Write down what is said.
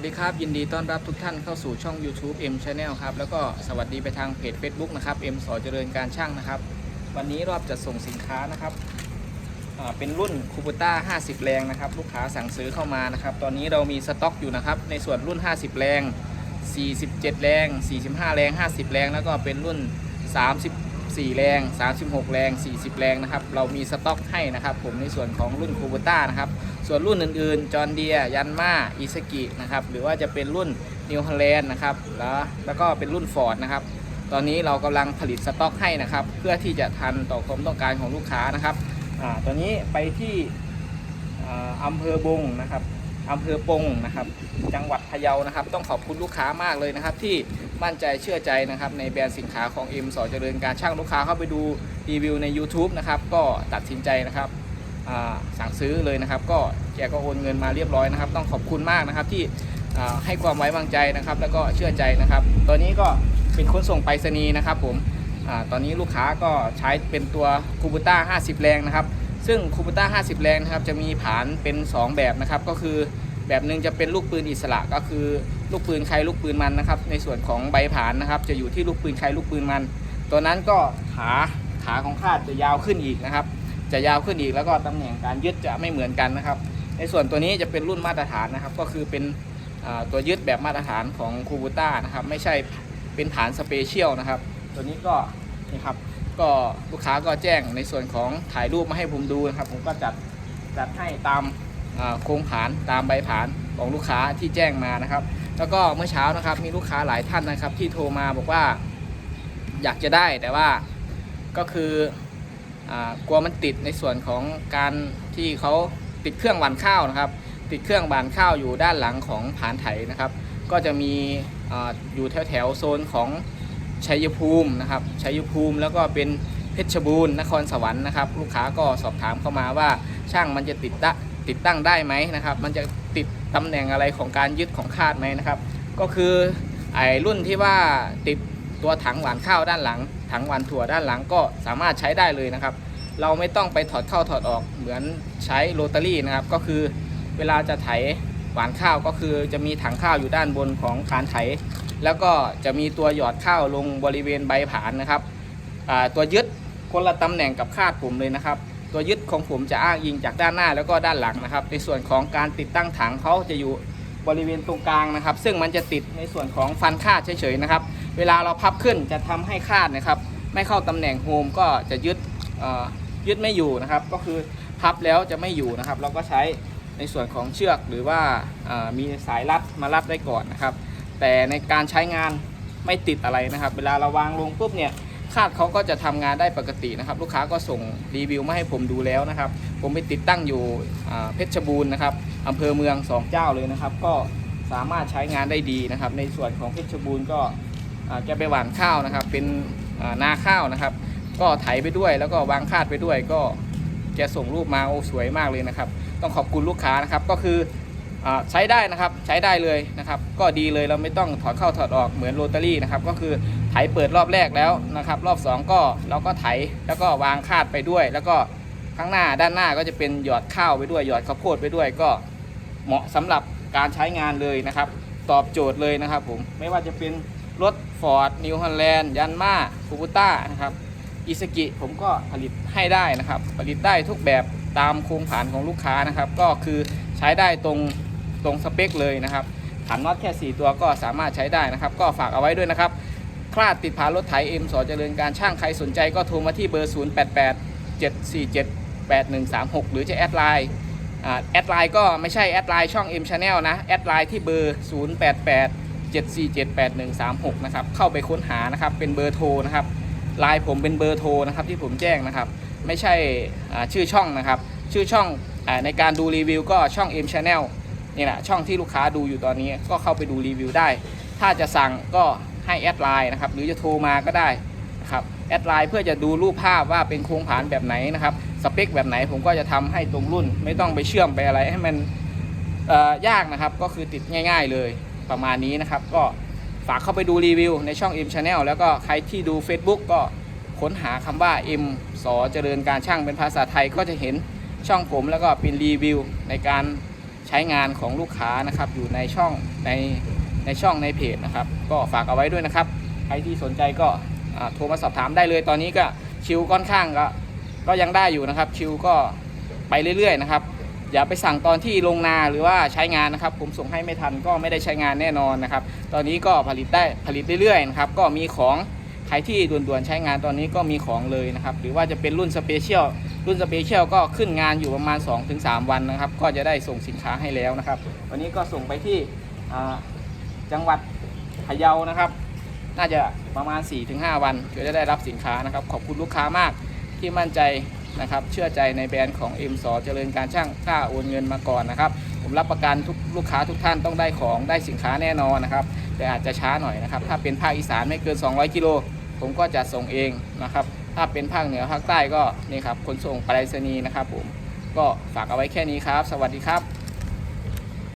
วัสดีครับ ยินดีต้อนรับทุกท่านเข้าสู่ช่อง YouTube M Channel ครับ แล้วก็สวัสดีไปทางเพจ Facebook นะครับ M สอเจริญการช่างนะครับ วันนี้รอบจะส่งสินค้านะครับเป็นรุ่นคูบูต้า50 แรงนะครับ ลูกค้าสั่งซื้อเข้ามานะครับ ตอนนี้เรามีสต็อกอยู่นะครับ ในส่วนรุ่น 50 แรง 47 แรง 45 แรง 50 แรง แล้วก็เป็นรุ่น 30 4 แรง 36 แรง 40 แรงนะครับ เรามีสต็อกให้นะครับ ผมในส่วนของรุ่นคูบูต้านะครับ ส่วนรุ่นอื่นๆ จอร์เดีย ยันมาอิสกินะครับ หรือว่าจะเป็นรุ่นนิวฮ l ลแลนด์นะครับ แล้วแล้วก็เป็นรุ่นฟอร์ดนะครับ ตอนนี้เรากำลังผลิตสต็อกให้นะครับ เพื่อที่จะทันต่อความต้องการของลูกค้านะครับ อ่า ตอนนี้ไปที่อ่าอำเภอบงนะครับ อำเภอปงนะครับ จังหวัดพะเยานะครับ ต้องขอบคุณลูกค้ามากเลยนะครับ ที่มั่นใจเชื่อใจนะครับ ในแบรนด์สินค้าของ M สอเจริญการช่างลูกค้าเข้าไปดูรีวิวใน YouTube นะครับ ก็ตัดสินใจนะครับสั่งซื้อเลยนะครับ ก็แกก็โอนเงินมาเรียบร้อยนะครับ ต้องขอบคุณมากนะครับที่ให้ความไว้วางใจนะครับ แล้วก็เชื่อใจนะครับ ตอนนี้ก็เป็นขนส่งไปรษณีย์นะครับ ผมอตอนนี้ลูกค้าก็ใช้เป็นตัวคูบูต้า50 แรงนะครับ ซึ่งคูบูต้า50 แรงนะครับจะมีผานเป็น 2 แบบนะครับ ก็คือแบบหนึ่งจะเป็นลูกปืนอิสระก็คือลูกปืนใครลูกปืนมันนะครับ ในส่วนของใบผานนะครับ จะอยู่ที่ลูกปืนใครลูกปืนมัน ตัวนั้นก็ขาขาของคาดจะยาวขึ้นอีกนะครับ จะยาวขึ้นอีกแล้วก็ตำแหน่งการยึดจะไม่เหมือนกันนะครับ ในส่วนตัวนี้จะเป็นรุ่นมาตรฐานนะครับ ก็คือเป็นตัวยึดแบบมาตรฐานของคูบูต้านะครับ ไม่ใช่เป็นฐานสเปเชียลนะครับ ตัวนี้ก็นี่ครับ ก็ลูกค้าก็แจ้งในส่วนของถ่ายรูปมาให้ผมดูนะครับ ผมก็จัดจัดให้ตามโครงผานตามใบผานของลูกค้าที่แจ้งมานะครับ แล้วก็เมื่อเช้านะครับมีลูกค้าหลายท่านนะครับ ที่โทรมาบอกว่าอยากจะได้แต่ว่าก็คืออกลัวมันติดในส่วนของการที่เขาติดเครื่องหวานข้าวนะครับ ติดเครื่องหวานข้าวอยู่ด้านหลังของผานไถนะครับ ก็จะมีออยู่แถวแถวๆโซนของ ชัยภูมินะครับชัยภูมิแล้วก็เป็นเพชรบูรณ์นครสวรรค์นะครับ ลูกค้าก็สอบถามเข้ามาว่าช่างมันจะติดตะติดตั้งได้ไหมนะครับ มันจะติดตำแหน่งอะไรของการยึดของคาดไหมนะครับ ก็คือไอ้รุ่นที่ว่าติดตัวถังหวานข้าวด้านหลัง ถังหวานถั่วด้านหลังก็สามารถใช้ได้เลยนะครับ เราไม่ต้องไปถอดเข้าถอดออกเหมือนใช้โรตารี่นะครับ ก็คือเวลาจะไถ หวานข้าวก็คือจะมีถังข้าวอยู่ด้านบนของคานไถ แล้วก็จะมีตัวหยอดข้าวลงบริเวณใบผานนะครับตัวยึดคนละตำแหน่งกับคาดผมเลยนะครับ ตัวยึดของผมจะอ้างอิงจากด้านหน้าแล้วก็ด้านหลังนะครับ ในส่วนของการติดตั้งถังเขาจะอยู่บริเวณตรงกลางนะครับ ซึ่งมันจะติดในส่วนของฟันคาดเฉยๆนะครับ เวลาเราพับขึ้นจะทำให้คาดนะครับ ไม่เข้าตำแหน่งโฮมก็จะยึดยึดไม่อยู่นะครับ ก็คือพับแล้วจะไม่อยู่นะครับ เราก็ใช้ ในส่วนของเชือกหรือว่ามีสายรัดมารัดไว้ก่อนนะครับ แต่ในการใช้งานไม่ติดอะไรนะครับ เวลาเราวางลงปุ๊บเนี่ยคาดเขาก็จะทำงานได้ปกตินะครับ ลูกค้าก็ส่งรีวิวมาให้ผมดูแล้วนะครับ ผมไปติดตั้งอยู่เพชรบูรณ์นะครับอำเภอเมืองสองเจ้าเลยนะครับ ก็สามารถใช้งานได้ดีนะครับ ในส่วนของเพชรบูรณ์ก็แกไปหว่านข้าวนะครับ เป็นานาข้าวนะครับ ก็ไถไปด้วยแล้วก็วางคาดไปด้วยก็ แกส่งรูปมาโอ้สวยมากเลยนะครับ ต้องขอบคุณลูกค้านะครับก็คืออใช้ได้นะครับใช้ได้เลยนะครับ ก็ดีเลยเราไม่ต้องถอดเข้าถอดออกเหมือนโรตารี่นะครับก็คือไถเปิดรอบแรกแล้วนะครับ รอบ 2 ก็เราก็ไถแล้วก็วางคาดไปด้วย แล้วก็ข้างหน้าด้านหน้าก็จะเป็นหยอดข้าวไปด้วยหยอดข้าวโพดไปด้วยก็เหมาะสำหรับการใช้งานเลยนะครับ ตอบโจทย์เลยนะครับผมไม่ว่าจะเป็นรถ Ford New Holland ยันมาคูบูต้านะครับ อิสกิผมก็ผลิตให้ได้นะครับ ผลิตได้ทุกแบบตามโครงผ่านของลูกค้านะครับ ก็คือใช้ได้ตรงตรงสเปคเลยนะครับขันน็อตแค่ 4 ตัวก็สามารถใช้ได้นะครับ ก็ฝากเอาไว้ด้วยนะครับ คลาดติดผานรถไถเอ็มสอเจริญการช่างใครสนใจก็โทรมาที่เบอร์ 088 747 8136 หรือจะแอดไลน์แอดไลน์ก็ไม่ใช่แอดไลน์ช่อง M Channel นะ แอดไลน์ที่เบอร์ 088 747 8136 นะครับ เข้าไปค้นหานะครับ เป็นเบอร์โทรนะครับ ไลน์ผมเป็นเบอร์โทรนะครับที่ผมแจ้งนะครับ ไม่ใช่ชื่อช่องนะครับ ชื่อช่องอในการดูรีวิวก็ช่อง M Channel นี่แหละช่องที่ลูกค้าดูอยู่ตอนนี้ก็เข้าไปดูรีวิวได้ ถ้าจะสั่งก็ให้แอดไลน์นะครับหรือจะโทรมาก็ได้นะครับแอดไลน์เพื่อจะดูรูปภาพว่าเป็นโครงผานแบบไหนนะครับสเปคแบบไหนผมก็จะทำให้ตรงรุ่น ไม่ต้องไปเชื่อมไปอะไรให้มันยากนะครับ ก็คือติดง่าย ๆเลยประมาณนี้นะครับ ก็ ฝากเข้าไปดูรีวิวในช่อง M Channel แล้วก็ใครที่ดู Facebook ก็ค้นหาคำว่า M สอเจริญการช่างเป็นภาษาไทยก็จะเห็นช่องผมแล้วก็เป็นรีวิวในการใช้งานของลูกค้านะครับอยู่ในช่องในในช่องในเพจนะครับ ก็ฝากเอาไว้ด้วยนะครับ ใครที่สนใจก็โทรมาสอบถามได้เลยตอนนี้ก็ชิวค่อนข้างก็ก็ยังได้อยู่นะครับชิวก็ไปเรื่อยๆนะครับ อย่าไปสั่งตอนที่ลงนาหรือว่าใช้งานนะครับ ผมส่งให้ไม่ทันก็ไม่ได้ใช้งานแน่นอนนะครับ ตอนนี้ก็ผลิตได้ผลิตเรื่อยๆนะครับ ก็มีของใครที่ด่วนๆใช้งานตอนนี้ก็มีของเลยนะครับ หรือว่าจะเป็นรุ่นสเปเชียลรุ่นสเปเชียลก็ขึ้นงานอยู่ประมาณ 2-3 วันนะครับ ก็จะได้ส่งสินค้าให้แล้วนะครับ วันนี้ก็ส่งไปที่จังหวัดพะเยานะครับ น่าจะประมาณ 4-5 วันก็จะได้รับสินค้านะครับ ขอบคุณลูกค้ามากที่มั่นใจ นะครับ เชื่อใจในแบรนด์ของ M สเจริญการช่างกล้าโอนเงินมาก่อนนะครับ ผมรับประกันทุกลูกค้าทุกท่านต้องได้ของได้สินค้าแน่นอนนะครับ แต่อาจจะช้าหน่อยนะครับ ถ้าเป็นภาคอีสานไม่เกิน 200 กิโล ผมก็จะส่งเองนะครับ ถ้าเป็นภาคเหนือภาคใต้ก็นี่ครับขนส่งไปรษณีย์นะครับผม ก็ฝากเอาไว้แค่นี้ครับ สวัสดีครับ